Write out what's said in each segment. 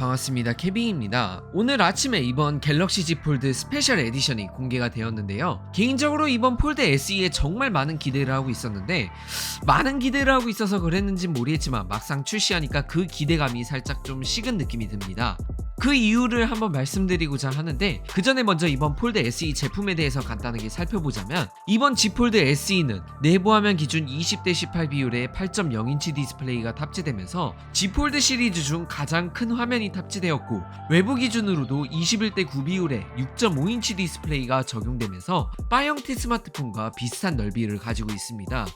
반갑습니다. 케빈입니다. 오늘 아침에 이번 갤럭시 Z 폴드 스페셜 에디션이 공개가 되었는데요. 개인적으로 이번 폴드 SE에 정말 많은 기대를 하고 있었는데 많은 기대를 하고 있어서 그랬는지 모르겠지만 막상 출시하니까 그 기대감이 살짝 좀 식은 느낌이 듭니다. 그 이유를 한번 말씀드리고자 하는데 그 전에 먼저 이번 폴드 SE 제품에 대해서 간단하게 살펴보자면 이번 G 폴드 SE는 내부 화면 기준 20대 18 비율의 8.0인치 디스플레이가 탑재되면서 G 폴드 시리즈 중 가장 큰 화면이 탑재되었고 외부 기준으로도 21대 9 비율의 6.5인치 디스플레이가 적용되면서 바 형태 스마트폰과 비슷한 넓이를 가지고 있습니다.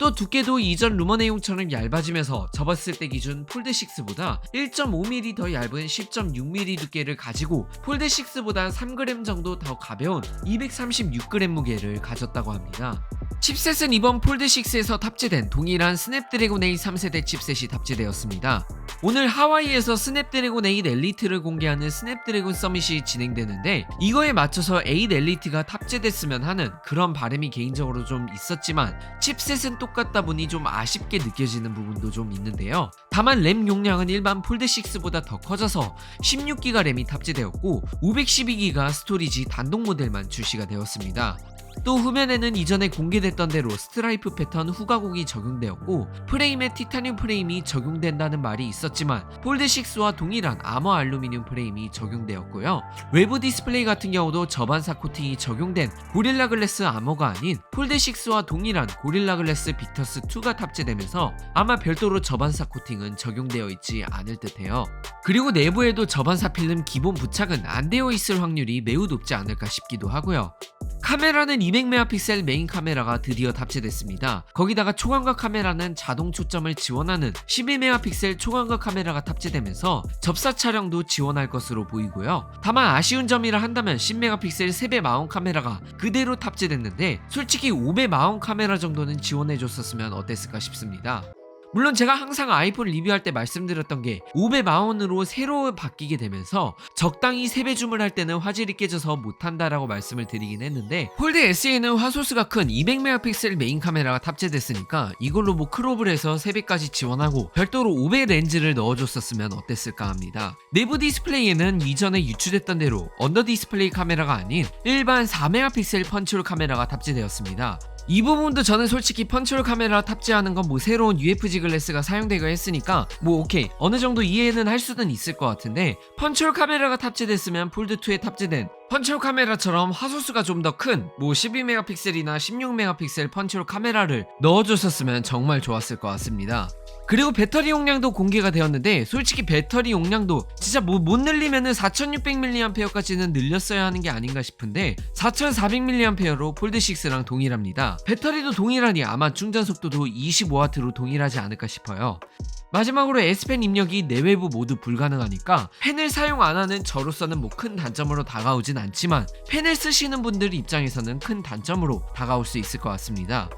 또 두께도 이전 루머 내용처럼 얇아지면서 접었을 때 기준 폴드6보다 1.5mm 더 얇은 10.6mm 두께를 가지고 폴드6보다 3g 정도 더 가벼운 236g 무게를 가졌다고 합니다. 칩셋은 이번 폴드6에서 탑재된 동일한 스냅드래곤 8 3세대 칩셋이 탑재되었습니다. 오늘 하와이에서 스냅드래곤 8 엘리트를 공개하는 스냅드래곤 서밋이 진행되는데 이거에 맞춰서 8 엘리트가 탑재됐으면 하는 그런 바람이 개인적으로 좀 있었지만 칩셋은 똑같다 보니 좀 아쉽게 느껴지는 부분도 좀 있는데요. 다만 램 용량은 일반 폴드6보다 더 커져서 16기가 램이 탑재되었고 512기가 스토리지 단독 모델만 출시가 되었습니다. 또 후면에는 이전에 공개됐던 대로 스트라이프 패턴 후가공이 적용되었고 프레임에 티타늄 프레임이 적용된다는 말이 있었지만 폴드6와 동일한 아머 알루미늄 프레임이 적용되었고요. 외부 디스플레이 같은 경우도 저반사 코팅이 적용된 고릴라 글래스 아머가 아닌 폴드6와 동일한 고릴라 글래스 빅터스 2가 탑재되면서 아마 별도로 저반사 코팅은 적용되어 있지 않을 듯해요. 그리고 내부에도 저반사 필름 기본 부착은 안 되어 있을 확률이 매우 높지 않을까 싶기도 하고요. 카메라는 200메가픽셀 메인 카메라가 드디어 탑재됐습니다. 거기다가 초광각 카메라는 자동 초점을 지원하는 12메가픽셀 초광각 카메라가 탑재되면서 접사 촬영도 지원할 것으로 보이고요. 다만 아쉬운 점이라 한다면 10메가픽셀 3배 마운 카메라가 그대로 탑재됐는데 솔직히 5배 마운 카메라 정도는 지원해줬었으면 어땠을까 싶습니다. 물론 제가 항상 아이폰 리뷰할 때 말씀드렸던 게 5배 마운으로 새로 바뀌게 되면서 적당히 3배 줌을 할 때는 화질이 깨져서 못한다라고 말씀을 드리긴 했는데 폴드 SE는 화소수가 큰 200메가픽셀 메인 카메라가 탑재됐으니까 이걸로 뭐 크롭을 해서 3배까지 지원하고 별도로 5배 렌즈를 넣어줬었으면 어땠을까 합니다. 내부 디스플레이에는 이전에 유출했던 대로 언더 디스플레이 카메라가 아닌 일반 4메가픽셀 펀치홀 카메라가 탑재되었습니다. 이 부분도 저는 솔직히 펀치홀 카메라 탑재하는 건 뭐 새로운 UFG 글래스가 사용되고 했으니까 뭐 오케이. 어느 정도 이해는 할 수는 있을 것 같은데 펀치홀 카메라가 탑재됐으면 폴드2에 탑재된 펀치홀 카메라처럼 화소수가 좀 더 큰 뭐 12메가픽셀이나 16메가픽셀 펀치홀 카메라를 넣어줬었으면 정말 좋았을 것 같습니다. 그리고 배터리 용량도 공개가 되었는데 솔직히 배터리 용량도 진짜 뭐 못 늘리면은 4600mAh까지는 늘렸어야 하는 게 아닌가 싶은데 4400mAh로 폴드6랑 동일합니다. 배터리도 동일하니 아마 충전 속도도 25W로 동일하지 않을까 싶어요. 마지막으로 S펜 입력이 내외부 모두 불가능하니까 펜을 사용 안 하는 저로서는 뭐 큰 단점으로 다가오진 않지만 펜을 쓰시는 분들 입장에서는 큰 단점으로 다가올 수 있을 것 같습니다.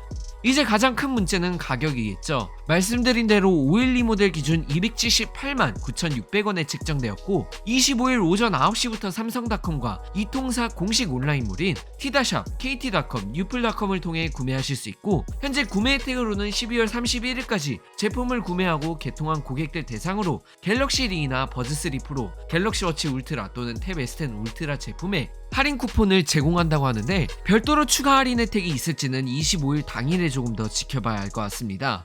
이제 가장 큰 문제는 가격이겠죠. 말씀드린 대로 512 모델 기준 278만 9,600원에 책정되었고 25일 오전 9시부터 삼성닷컴과 이통사 공식 온라인몰인 티다샵, KT닷컴, 유플닷컴을 통해 구매하실 수 있고 현재 구매 혜택으로는 12월 31일까지 제품을 구매하고 개통한 고객들 대상으로 갤럭시 링이나 버즈3 프로, 갤럭시 워치 울트라 또는 탭 S10 울트라 제품에 할인 쿠폰을 제공한다고 하는데 별도로 추가 할인 혜택이 있을지는 25일 당일에 조금 더 지켜봐야 할 것 같습니다.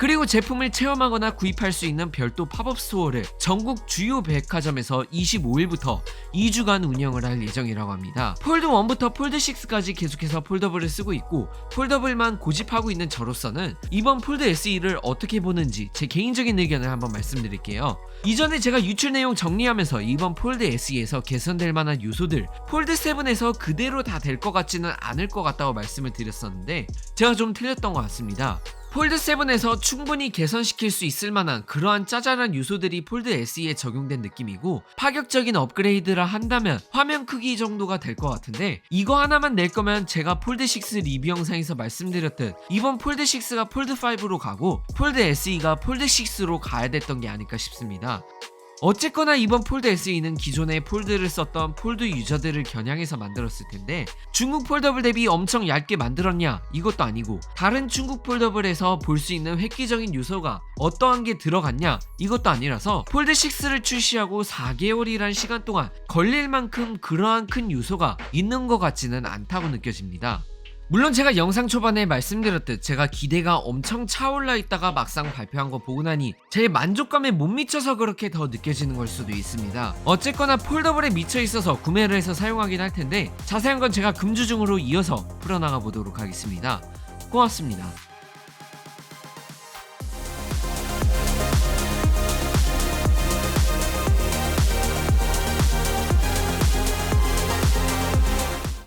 그리고 제품을 체험하거나 구입할 수 있는 별도 팝업 스토어를 전국 주요 백화점에서 25일부터 2주간 운영을 할 예정이라고 합니다. 폴드 1부터 폴드 6까지 계속해서 폴더블을 쓰고 있고 폴더블만 고집하고 있는 저로서는 이번 폴드 SE를 어떻게 보는지 제 개인적인 의견을 한번 말씀드릴게요. 이전에 제가 유출 내용 정리하면서 이번 폴드 SE에서 개선될 만한 요소들 폴드 7에서 그대로 다 될 것 같지는 않을 것 같다고 말씀을 드렸었는데 제가 좀 틀렸던 것 같습니다. 폴드 7에서 충분히 개선시킬 수 있을 만한 그러한 짜잘한 요소들이 폴드 SE에 적용된 느낌이고 파격적인 업그레이드라 한다면 화면 크기 정도가 될 것 같은데 이거 하나만 낼 거면 제가 폴드 6 리뷰 영상에서 말씀드렸듯 이번 폴드 6가 폴드 5로 가고 폴드 SE가 폴드 6로 가야 됐던 게 아닐까 싶습니다. 어쨌거나 이번 폴드 SE는 기존의 폴드를 썼던 폴드 유저들을 겨냥해서 만들었을 텐데 중국 폴더블 대비 엄청 얇게 만들었냐 이것도 아니고 다른 중국 폴더블에서 볼 수 있는 획기적인 요소가 어떠한 게 들어갔냐 이것도 아니라서 폴드 6를 출시하고 4개월이란 시간 동안 걸릴 만큼 그러한 큰 요소가 있는 것 같지는 않다고 느껴집니다. 물론 제가 영상 초반에 말씀드렸듯 제가 기대가 엄청 차올라 있다가 막상 발표한 거 보고 나니 제 만족감에 못 미쳐서 그렇게 더 느껴지는 걸 수도 있습니다. 어쨌거나 폴더블에 미쳐 있어서 구매를 해서 사용하긴 할 텐데 자세한 건 제가 금주중으로 이어서 풀어나가 보도록 하겠습니다. 고맙습니다.